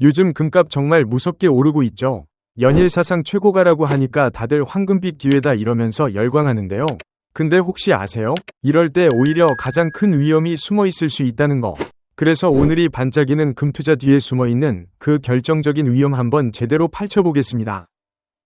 요즘 금값 정말 무섭게 오르고 있죠. 연일 사상 최고가라고 하니까 다들 황금빛 기회다 이러면서 열광하는데요. 근데 혹시 아세요? 이럴 때 오히려 가장 큰 위험이 숨어 있을 수 있다는 거. 그래서 오늘이 반짝이는 금투자 뒤에 숨어 있는 그 결정적인 위험 한번 제대로 파헤쳐보겠습니다.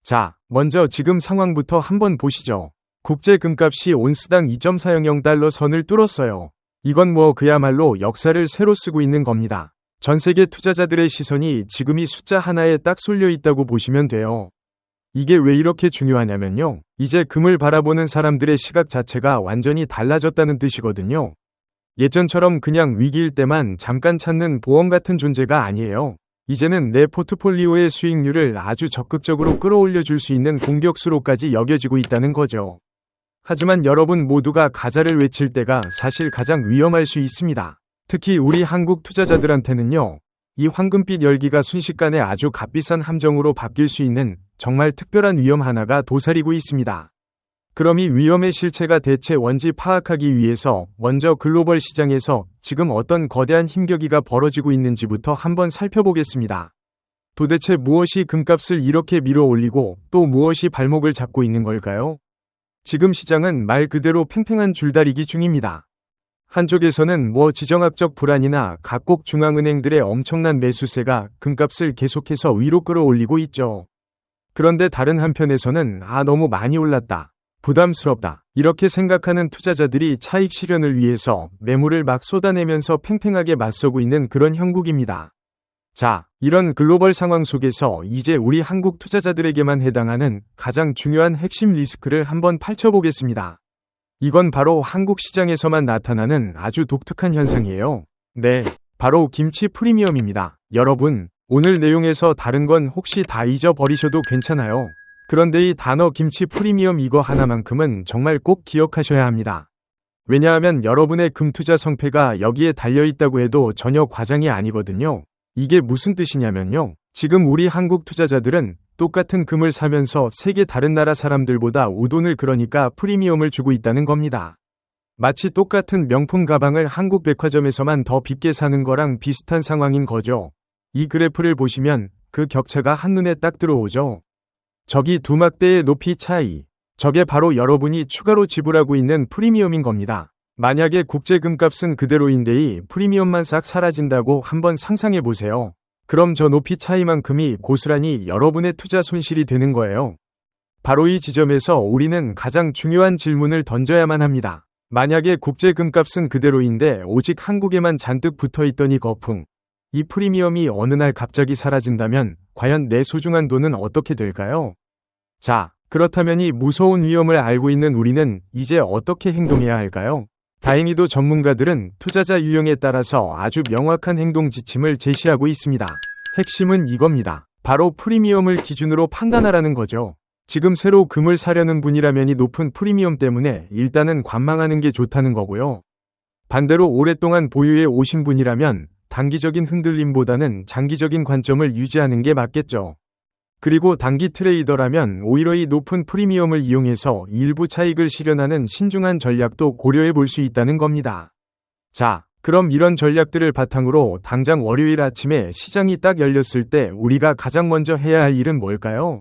자, 먼저 지금 상황부터 한번 보시죠. 국제 금값이 온스당 2.400달러 선을 뚫었어요. 이건 뭐 그야말로 역사를 새로 쓰고 있는 겁니다. 전 세계 투자자들의 시선이 지금 이 숫자 하나에 딱 쏠려 있다고 보시면 돼요. 이게 왜 이렇게 중요하냐면요. 이제 금을 바라보는 사람들의 시각 자체가 완전히 달라졌다는 뜻이거든요. 예전처럼 그냥 위기일 때만 잠깐 찾는 보험 같은 존재가 아니에요. 이제는 내 포트폴리오의 수익률을 아주 적극적으로 끌어올려 줄 수 있는 공격수로까지 여겨지고 있다는 거죠. 하지만 여러분 모두가 가자를 외칠 때가 사실 가장 위험할 수 있습니다. 특히 우리 한국 투자자들한테는요. 이 황금빛 열기가 순식간에 아주 값비싼 함정으로 바뀔 수 있는 정말 특별한 위험 하나가 도사리고 있습니다. 그럼 이 위험의 실체가 대체 뭔지 파악하기 위해서 먼저 글로벌 시장에서 지금 어떤 거대한 힘겨기가 벌어지고 있는지부터 한번 살펴보겠습니다. 도대체 무엇이 금값을 이렇게 밀어 올리고 또 무엇이 발목을 잡고 있는 걸까요? 지금 시장은 말 그대로 팽팽한 줄다리기 중입니다. 한쪽에서는 뭐 지정학적 불안이나 각국 중앙은행들의 엄청난 매수세가 금값을 계속해서 위로 끌어올리고 있죠. 그런데 다른 한편에서는 아 너무 많이 올랐다. 부담스럽다. 이렇게 생각하는 투자자들이 차익 실현을 위해서 매물을 막 쏟아내면서 팽팽하게 맞서고 있는 그런 형국입니다. 자, 이런 글로벌 상황 속에서 이제 우리 한국 투자자들에게만 해당하는 가장 중요한 핵심 리스크를 한번 펼쳐보겠습니다. 이건 바로 한국 시장에서만 나타나는 아주 독특한 현상이에요. 네, 바로 김치 프리미엄입니다. 여러분, 오늘 내용에서 다른 건 혹시 다 잊어버리셔도 괜찮아요. 그런데 이 단어 김치 프리미엄 이거 하나만큼은 정말 꼭 기억하셔야 합니다. 왜냐하면 여러분의 금투자 성패가 여기에 달려있다고 해도 전혀 과장이 아니거든요. 이게 무슨 뜻이냐면요. 지금 우리 한국 투자자들은 똑같은 금을 사면서 세계 다른 나라 사람들보다 우돈을 그러니까 프리미엄을 주고 있다는 겁니다. 마치 똑같은 명품 가방을 한국 백화점에서만 더 빕게 사는 거랑 비슷한 상황인 거죠. 이 그래프를 보시면 그 격차가 한눈에 딱 들어오죠. 저기 두 막대의 높이 차이. 저게 바로 여러분이 추가로 지불하고 있는 프리미엄인 겁니다. 만약에 국제 금값은 그대로인데 이 프리미엄만 싹 사라진다고 한번 상상해 보세요. 그럼 저 높이 차이만큼이 고스란히 여러분의 투자 손실이 되는 거예요. 바로 이 지점에서 우리는 가장 중요한 질문을 던져야만 합니다. 만약에 국제 금값은 그대로인데 오직 한국에만 잔뜩 붙어 있더니 거풍. 이 프리미엄이 어느 날 갑자기 사라진다면 과연 내 소중한 돈은 어떻게 될까요? 자, 그렇다면 이 무서운 위험을 알고 있는 우리는 이제 어떻게 행동해야 할까요? 다행히도 전문가들은 투자자 유형에 따라서 아주 명확한 행동 지침을 제시하고 있습니다. 핵심은 이겁니다. 바로 프리미엄을 기준으로 판단하라는 거죠. 지금 새로 금을 사려는 분이라면 이 높은 프리미엄 때문에 일단은 관망하는 게 좋다는 거고요. 반대로 오랫동안 보유해 오신 분이라면 단기적인 흔들림보다는 장기적인 관점을 유지하는 게 맞겠죠. 그리고 단기 트레이더라면 오히려 이 높은 프리미엄을 이용해서 일부 차익을 실현하는 신중한 전략도 고려해 볼 수 있다는 겁니다. 자, 그럼 이런 전략들을 바탕으로 당장 월요일 아침에 시장이 딱 열렸을 때 우리가 가장 먼저 해야 할 일은 뭘까요?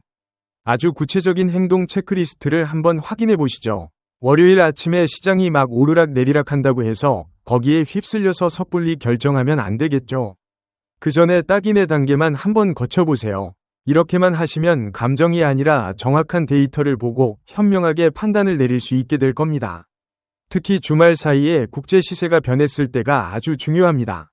아주 구체적인 행동 체크리스트를 한번 확인해 보시죠. 월요일 아침에 시장이 막 오르락 내리락 한다고 해서 거기에 휩쓸려서 섣불리 결정하면 안 되겠죠. 그 전에 딱인의 단계만 한번 거쳐보세요. 이렇게만 하시면 감정이 아니라 정확한 데이터를 보고 현명하게 판단을 내릴 수 있게 될 겁니다. 특히 주말 사이에 국제 시세가 변했을 때가 아주 중요합니다.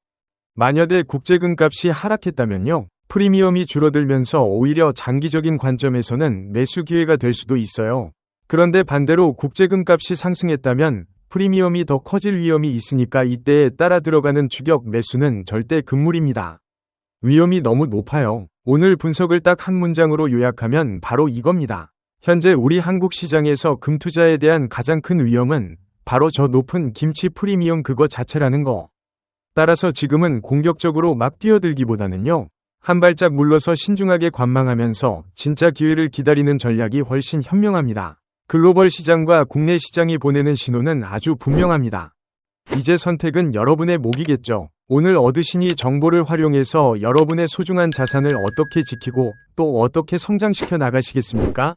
만여대 국제금값이 하락했다면요. 프리미엄이 줄어들면서 오히려 장기적인 관점에서는 매수 기회가 될 수도 있어요. 그런데 반대로 국제금값이 상승했다면 프리미엄이 더 커질 위험이 있으니까 이때에 따라 들어가는 추격 매수는 절대 금물입니다. 위험이 너무 높아요. 오늘 분석을 딱 한 문장으로 요약하면 바로 이겁니다. 현재 우리 한국 시장에서 금투자에 대한 가장 큰 위험은 바로 저 높은 김치 프리미엄 그거 자체라는 거. 따라서 지금은 공격적으로 막 뛰어들기보다는요. 한 발짝 물러서 신중하게 관망하면서 진짜 기회를 기다리는 전략이 훨씬 현명합니다. 글로벌 시장과 국내 시장이 보내는 신호는 아주 분명합니다. 이제 선택은 여러분의 목이겠죠. 오늘 얻으신 이 정보를 활용해서 여러분의 소중한 자산을 어떻게 지키고 또 어떻게 성장시켜 나가시겠습니까?